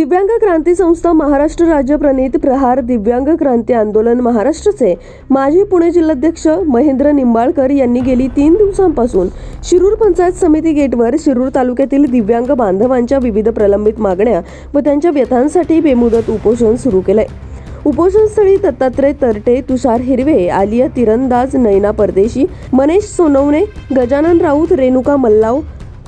दिव्यांग क्रांती संस्था महाराष्ट्र राज्य प्रणित प्रहार दिव्यांग क्रांती आंदोलन महाराष्ट्रचे माजी पुणे जिल्हाध्यक्ष महेंद्र निंबाळकर यांनी गेली तीन दिवसांपासून शिरूर पंचायत समिती गेटवर शिरूर तालुक्यातील दिव्यांग बांधवांच्या विविध प्रलंबित मागण्या व त्यांच्या व्यथांसाठी बेमुदत उपोषण सुरू केलंय. उपोषणस्थळी दत्तात्रय तरटे तुषार हिरवे आलिया तिरंदाज नैना परदेशी मनेश सोनवणे गजानन राऊत रेणुका मल्लाव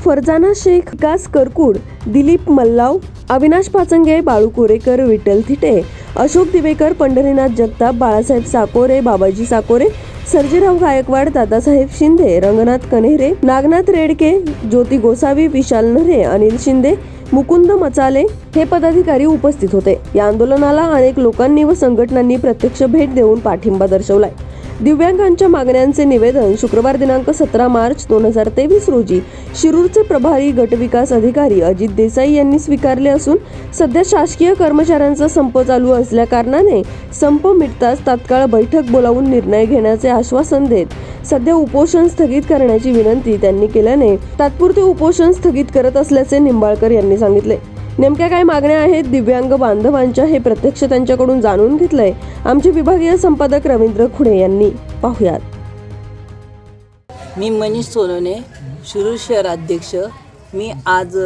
फरजाना शेख विकास करकुड दिलीप मल्लाव अविनाश पाचंगे बाळू कोरेकर विठ्ठल थिटे अशोक दिवेकर पंढरीनाथ जगताप बाळासाहेब साकोरे बाबाजी साकोरे सर्जेराव गायकवाड दादासाहेब शिंदे रंगनाथ कन्हेरे नागनाथ रेडके ज्योती गोसावी विशाल नरे अनिल शिंदे मुकुंद मचाले हे पदाधिकारी उपस्थित होते. या आंदोलनाला अनेक लोकांनी व संघटनांनी प्रत्यक्ष भेट देऊन पाठिंबा दर्शवलाय. दिव्यांगांच्या मागण्यांचे निवेदन शुक्रवार दिनांक सतरा मार्च दोन हजार तेवीस रोजी शिरूरचे प्रभारी गटविकास अधिकारी अजित देसाई यांनी स्वीकारले असून सध्या शासकीय कर्मचाऱ्यांचा संप चालू असल्या कारणाने संप मिटताच तात्काळ बैठक बोलावून निर्णय घेण्याचे आश्वासन देत सध्या उपोषण स्थगित करण्याची विनंती त्यांनी केल्याने तात्पुरते उपोषण स्थगित करत असल्याचे निंबाळकर यांनी सांगितले. नेमक्या काय मागण्या आहेत? दिव्यांग बांधवांच्या हे प्रत्यक्ष त्यांच्याकडून जाणून घेतलंय आमचे विभागीय संपादक रवींद्र खुणे यांनी. पाहुयात. मी मनीष सोनवणे शिरूर शहर अध्यक्ष. मी आज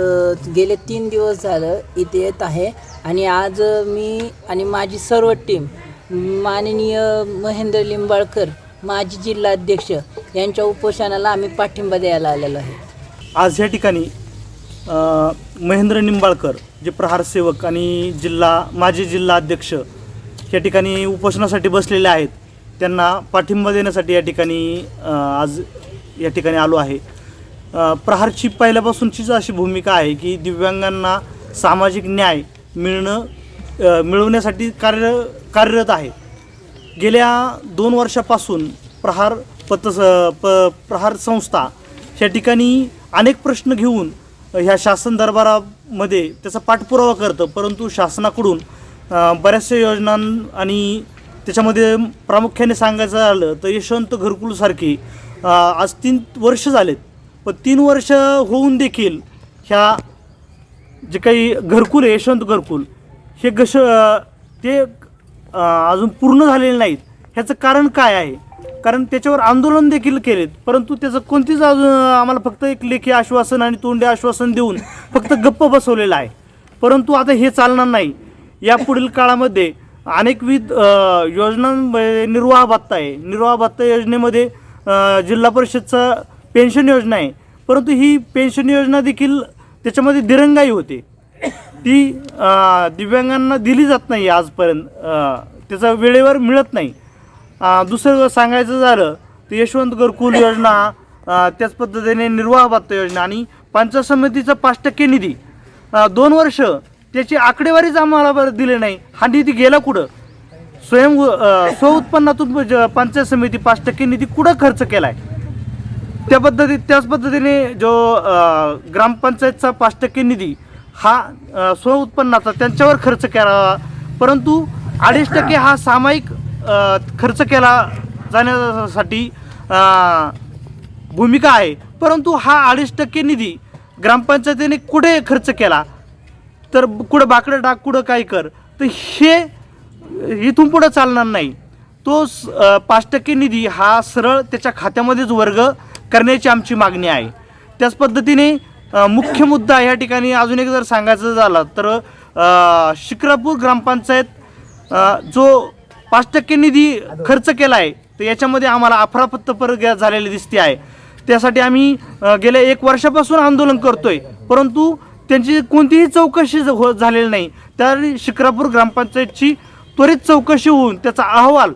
गेले तीन दिवस झालं इथे येत आहे आणि आज मी आणि माझी सर्व टीम माननीय महेंद्र लिंबाळकर माजी जिल्हाध्यक्ष यांच्या उपोषणाला आम्ही पाठिंबा द्यायला आलेलो आहे. आज या ठिकाणी महेंद्र निंबाळकर जे प्रहार सेवक आणि जिल्हा माजी जिल्हा अध्यक्ष या ठिकाणी उपोषणासाठी बसलेले आहेत त्यांना पाठिंबा देण्यासाठी या ठिकाणी आज या ठिकाणी आलो आहे. प्रहारची पहिल्यापासूनचीच अशी भूमिका आहे की दिव्यांगांना सामाजिक न्याय मिळणं मिळवण्यासाठी कार्य कार्यरत आहे. गेल्या दोन वर्षापासून प्रहार पत प प्रहार संस्था या ठिकाणी अनेक प्रश्न घेऊन ह्या शासन दरबारामध्ये त्याचा पाठपुरावा करतं परंतु शासनाकडून बऱ्याचशा योजना आणि त्याच्यामध्ये प्रामुख्याने सांगायचं झालं तर यशवंत घरकुलसारखी आज तीन वर्ष झालेत. पण तीन वर्ष होऊन देखील ह्या जे काही घरकुल आहे यशवंत घरकुल हे गश ते अजून पूर्ण झालेले नाहीत. ह्याचं कारण काय आहे? कारण त्याच्यावर आंदोलन देखील केलेत. परंतु त्याचं कोणतीच अजून आम्हाला फक्त एक लेखी आश्वासन आणि तोंडी आश्वासन देऊन फक्त गप्प बसवलेलं आहे. परंतु आता हे चालणार नाही. या पुढील काळामध्ये अनेकविध अ, योजनांमध्ये निर्वाह भत्ता आहे. निर्वाह भत्ता योजनेमध्ये जिल्हा परिषदचा पेन्शन योजना आहे. परंतु ही पेन्शन योजना देखील त्याच्यामध्ये दिरंगाई होते. ती दिव्यांगांना दिली जात नाही आजपर्यंत. त्याचा वेळेवर मिळत नाही. दुसरं सांगायचं झालं तर यशवंत घरकुल योजना त्याच पद्धतीने निर्वाह भत्ता योजना आणि पंचायत समितीचा पाच टक्के निधी. दोन वर्ष त्याची आकडेवारीच आम्हाला बरं दिली नाही. हा निधी गेला कुठं? स्वयं स्वउत्पन्नातून ज- पंचायत समिती पाच टक्के निधी कुठं खर्च केला आहे त्या पद्धतीत त्याच पद्धतीने जो ग्रामपंचायतचा पाच टक्के निधी हा स्वउत्पन्नाचा त्यांच्यावर खर्च केला. परंतु अडीच टक्के हा सामायिक खर्च केला जाण्यासाठी भूमिका आहे. परंतु हा अडीच टक्के निधी ग्रामपंचायतीने कुठे खर्च केला? तर कुठं बाकडं टाक कुठं काय कर? तर हे इथून पुढं चालणार नाही. तो स- पाच टक्के निधी हा सरळ त्याच्या खात्यामध्येच वर्ग करण्याची आमची मागणी आहे. त्याच पद्धतीने मुख्य मुद्दा या ठिकाणी अजून एक जर सांगायचं झालं तर शिक्रापूर ग्रामपंचायत जो पाच टक्के निधी खर्च केला आहे तर याच्यामध्ये आम्हाला अफरापत्तर झालेली दिसते आहे. त्यासाठी आम्ही गेल्या एक वर्षापासून आंदोलन करतोय. परंतु त्यांची कोणतीही चौकशी हो झालेली नाही. त्या शिक्रापूर ग्रामपंचायतची त्वरित चौकशी होऊन त्याचा अहवाल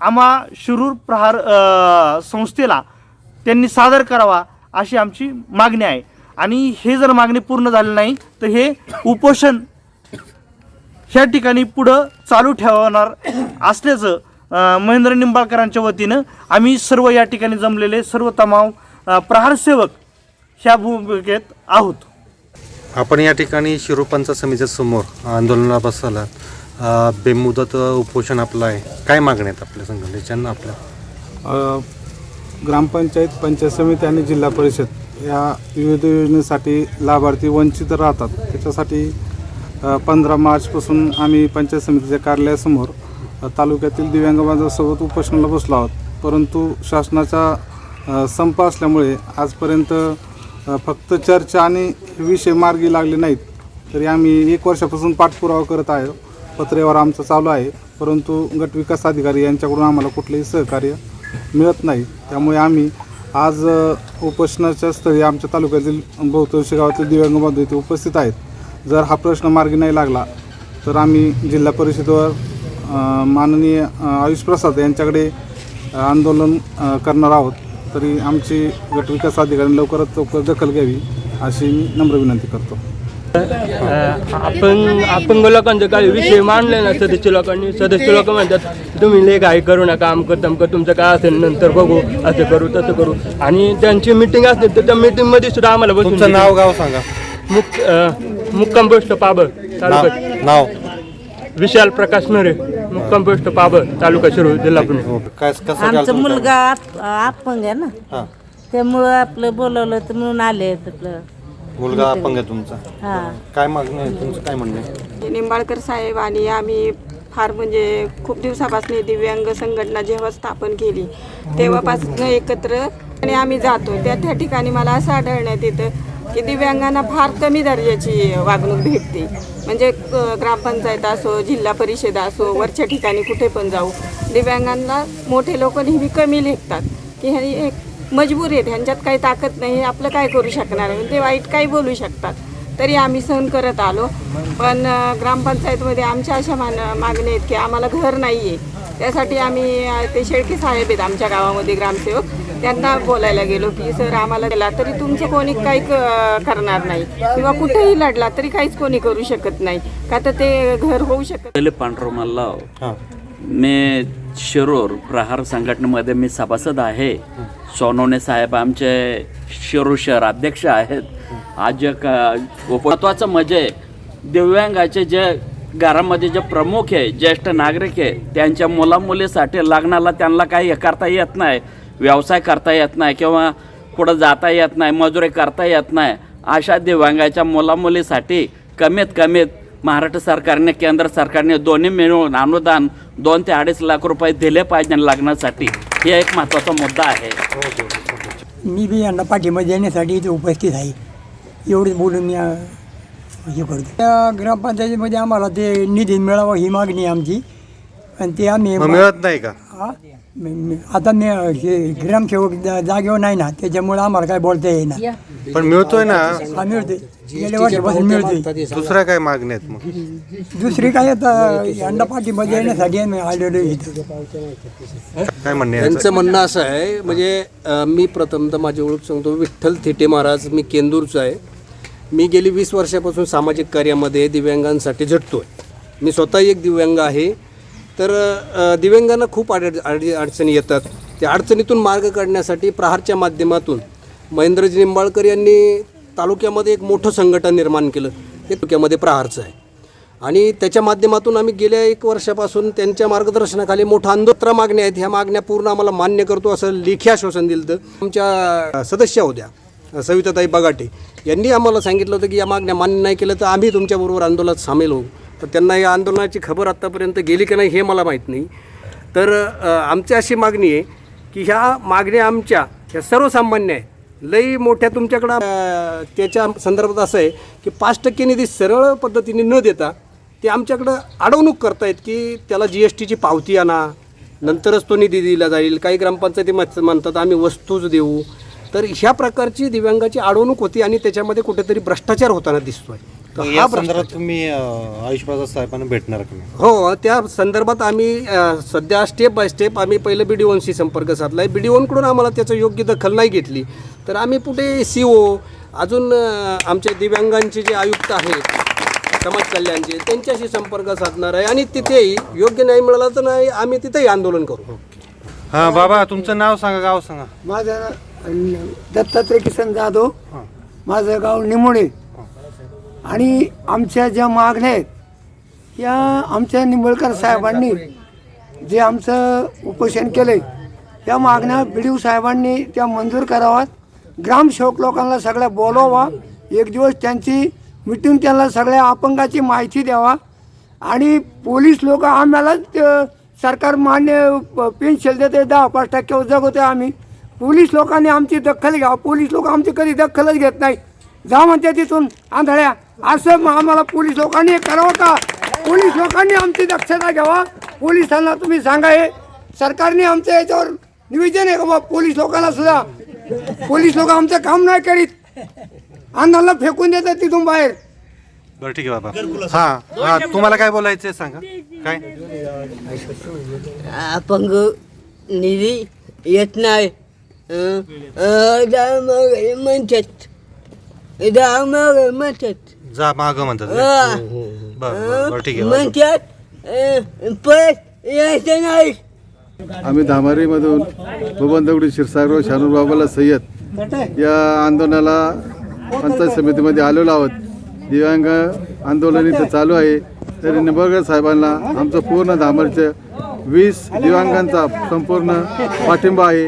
आम्हा शिरूर प्रहार संस्थेला त्यांनी सादर करावा अशी आमची मागणी आहे. आणि हे जर मागणी पूर्ण झाली नाही तर हे उपोषण ह्या ठिकाणी पुढं चालू ठेवणार असल्याचं महेंद्र निंबाळकरांच्या वतीनं आम्ही सर्व या ठिकाणी जमलेले सर्व तमाम प्रहारसेवक ह्या भूमिकेत आहोत. आपण या ठिकाणी शिरूर पंचायत समितीच्या समोर आंदोलनाला बसला बेमुदत उपोषण आपलं आहे. काय मागण्या आहेत आपल्या संघटनेच्या आपल्या ग्रामपंचायत पंचायत समिती आणि जिल्हा परिषद या विविध योजनेसाठी लाभार्थी वंचित राहतात. त्याच्यासाठी पंधरा मार्चपासून आम्ही पंचायत समितीच्या कार्यालयासमोर तालुक्यातील दिव्यांग बांधवांसोबत उपोषणाला बसलो आहोत. परंतु शासनाचा संप असल्यामुळे आजपर्यंत फक्त चर्चा आणि विषय मार्गी लागले नाहीत. तरी आम्ही एक वर्षापासून पाठपुरावा करत आहे. पत्रेवर आमचं चालू आहे. परंतु गट विकास अधिकारी यांच्याकडून आम्हाला कुठलेही सहकार्य मिळत नाही. त्यामुळे आम्ही आज उपोषणाच्या स्थळी आमच्या तालुक्यातील बहुतांशी गावातील दिव्यांग बांधव इथे उपस्थित आहेत. जर हा प्रश्न मार्गी नाही लागला तर आम्ही जिल्हा परिषदेवर माननीय आयुष प्रसाद यांच्याकडे आंदोलन करणार आहोत. तरी आमची गट विकास अधिकाऱ्यांनी लवकरात लवकर दखल घ्यावी अशी मी नम्र विनंती करतो. आपण अपंग लोकांचे काही विषय मांडले ना सदस्य लोकांनी सदस्य लोक म्हणतात तुम्ही लय घाई करू नका अमकं तमकं तुमचं काय असेल नंतर बघू असं करू तसं करू. आणि त्यांची मिटिंग असते तर त्या meeting मध्ये सुद्धा आम्हाला बसून तुमचं नाव गाव सांगा. अं, मुक्काम पोस्ट पाबळ तालुका नाव नाव? विशाल प्रकाश नरे मुक्काम पोस्ट पाबळ तालुका शिरूर जिल्हा पुणे. हो, काय कसं केलं आमचा तुमचं? मुलगा आप- अपंग आहे ना. हां. त्यामुळं आपलं बोलवलं तर म्हणून आले आपलं मुलगा अपंग आहे तुमचा? हा. काय मागणं आहे? तुमचं काय म्हणणं आहे? निंबाळकर साहेब आणि आम्ही फार म्हणजे खूप दिवसापासून दिव्यांग संघटना जेव्हा स्थापन केली तेव्हापासून एकत्र आणि आम्ही जातो त्या त्या ठिकाणी मला असं आढळण्यात येतं की दिव्यांगांना फार कमी दर्जाची वागणूक भेटते. म्हणजे ग्रामपंचायत असो जिल्हा परिषद असो वरच्या ठिकाणी कुठे पण जाऊ दिव्यांगांना मोठे लोक नेहमी कमी लेखतात. की हे एक मजबूर आहेत ह्यांच्यात काही ताकद नाही आपलं काय करू शकणार? आहे ते वाईट काही बोलू शकतात. तरी आम्ही सहन करत आलो. पण ग्रामपंचायतमध्ये आमच्या अशा मान मागण्या आहेत की आम्हाला घर नाही आहे त्यासाठी आम्ही ते शेळके साहेब आहेत आमच्या गावामध्ये ग्रामसेवक. त्यांना बोलायला गेलो की सर आम्हाला गेला तरी तुमचं कोणी काही क- करणार नाही किंवा कुठेही लढला तरी काहीच कोणी करू शकत नाही. का तर ते घर होऊ शकत पहिले पांडुरंगाला हां. मी शिरूर प्रहार संघटनेमध्ये मी सभासद आहे. सोनवणे साहेब आमचे शिरूर शहर अध्यक्ष आहेत. आज महत्त्वाचं म्हणजे दिव्यांगाचे जे घरामध्ये जे प्रमुख आहे ज्येष्ठ नागरिक आहे त्यांच्या मुलामुलीसाठी लग्नाला त्यांना काही करता येत नाही. व्यवसाय करता येत नाही किंवा कुठं जाता येत नाही मजुरी करता येत नाही अशा दिव्यांगाच्या मुलामुलीसाठी कमीत कमीत महाराष्ट्र सरकारने केंद्र सरकारने दोन्ही मिळून अनुदान दोन ते अडीच लाख रुपये दिले पाहिजे लग्नासाठी. हे एक महत्त्वाचा मुद्दा आहे. मी बी यांना पाठिंबा देण्यासाठी इथे उपस्थित आहे. एवढंच बोलून मी हे करतो. त्या ग्रामपंचायतीमध्ये आम्हाला ते निधी मिळावा ही मागणी आमची. आणि ते आम्ही मिळत नाही का? हा? मी- मी- आता मी अं, हे ग्रामसेवक जा- जागेवर नाही ना त्याच्यामुळे आम्हाला काय बोलता येईना. पण मिळतोय ना? हा मिळते गेल्या वर्षापासून मिळते दुसऱ्या काय मागण्या आहेत मग? दुसरी काय आता यांना पाठिंबा देण्यासाठी आम्ही आलेलो इथं. काय म्हणणे याचं? त्यांचं म्हणणं असं आहे म्हणजे अ, मी प्रथमतः माझी ओळख सांगतो विठ्ठल थेटे महाराज मी केंदूरचा आहे. मी गेली वीस वर्षापासून सामाजिक कार्यामध्ये दिव्यांगांसाठी झटतो आहे मी स्वतः एक दिव्यांग आहे. तर दिव्यांगांना खूप अड अड अडचणी येतात. त्या अडचणीतून मार्ग काढण्यासाठी प्रहारच्या माध्यमातून महेंद्रजी निंबाळकर यांनी तालुक्यामध्ये एक मोठं संघटन निर्माण केलं. हे तालुक्यामध्ये प्रहारचं आहे. आणि त्याच्या माध्यमातून आम्ही गेल्या एक वर्षापासून त्यांच्या मार्गदर्शनाखाली मोठा आंदोलन मागण्या आहेत. ह्या मागण्या पूर्ण आम्हाला मान्य करतो असं लेखी आश्वासन दिलं होतं. आमच्या सदस्य होत्या सविताताई बगाटे. यांनी आम्हाला सांगितलं होतं की या मागण्या मान्य नाही केलं तर आम्ही तुमच्याबरोबर आंदोलनात सामील होऊ. तर त्यांना या आंदोलनाची खबर आत्तापर्यंत गेली की नाही हे मला माहीत नाही. तर आमची अशी मागणी आहे की ह्या मागण्या आमच्या ह्या सर्वसामान्य आहेत. लई मोठ्या तुमच्याकडं त्याच्या संदर्भात असं आहे की पाच टक्के निधी सरळ पद्धतीने न देता ते आमच्याकडं अडवणूक करतायत की त्याला जी एस टीची पावती आणा नंतरच तो निधी दिला जाईल. काही ग्रामपंचायती म्हणतात आम्ही वस्तूच देऊ. तर ह्या प्रकारची दिव्यांगाची अडवणूक होती आणि त्याच्यामध्ये कुठेतरी भ्रष्टाचार होताना दिसतो आहे तर या हा संदर्भात भ्रष्टाचार तुम्ही अं, आयुष प्रसाद साहेबांना भेटणार का नाही? हो त्या संदर्भात आम्ही अ, सध्या स्टेप बाय स्टेप आम्ही पहिलं बी डी ओनशी संपर्क साधला आहे बी डी ओनकडून आम्हाला त्याचं योग्य दखल नाही घेतली. तर आम्ही पुढे सी ओ अजून अ, आमचे दिव्यांगांचे जे आयुक्त आहेत समाज कल्याणचे त्यांच्याशी संपर्क साधणार आहे. आणि तिथेही योग्य नाही मिळाला तर नाही आम्ही तिथेही आंदोलन करू. हां बाबा तुमचं नाव सांगा गाव सांगा. माझं दत्तात्रय किसन जाधव. माझं गाव निमोडे आणि आमच्या ज्या मागण्या आहेत या आमच्या निंबळकर साहेबांनी जे आमचं उपोषण केलं त्या मागण्या बी डी ओ साहेबांनी त्या मंजूर कराव्यात. ग्रामसेवक लोकांना सगळ्या बोलवा एक दिवस त्यांची मिटून त्यांना सगळ्या अपंगाची माहिती द्यावा. आणि पोलीस लोक आम्हाला सरकार मान्य प- पेन्शन देते दहा पाच टक्क्यावर जगवते आम्ही. पोलीस लोकांनी आमची दखल घ्या पोलीस लोक आमची कधी दखलच घेत नाही. जा म्हणते तिथून आंधळ्या. असं मग आम्हाला पोलीस लोकांनी करावं का? पोलीस लोकांनी आमची दक्षता घ्यावा. पोलिसांना तुम्ही सांगा हे. सरकारने आमच्या याच्यावर निवेदन आहे का बा पोलीस लोकांना सुद्धा. पोलीस लोक आमचं काम नाही करीत. आंदोलनाला फेकून देतात तिथून बाहेर. बरं ठीक आहे बाबा. हां हां. तुम्हाला काय बोलायचं आहे सांगा. काय? अपंग निधी येत नाही. म्हणतात. म्हणतात. जा मागं म्हणतात का? बरं बरं बरं ठीक आहे बाबा. म्हणतात परत यायचं नाही. आम्ही धामारीमधून बबन दगडी क्षीरसागर शानूर बाबाला सय्यद या आंदोलनाला पंचायत समितीमध्ये आलेलो आहोत. दिव्यांग आंदोलन इथं चालू आहे. तरी निंबाळकर साहेबांना आमचं पूर्ण धामरचं वीस दिव्यांगांचा संपूर्ण पाठिंबा आहे.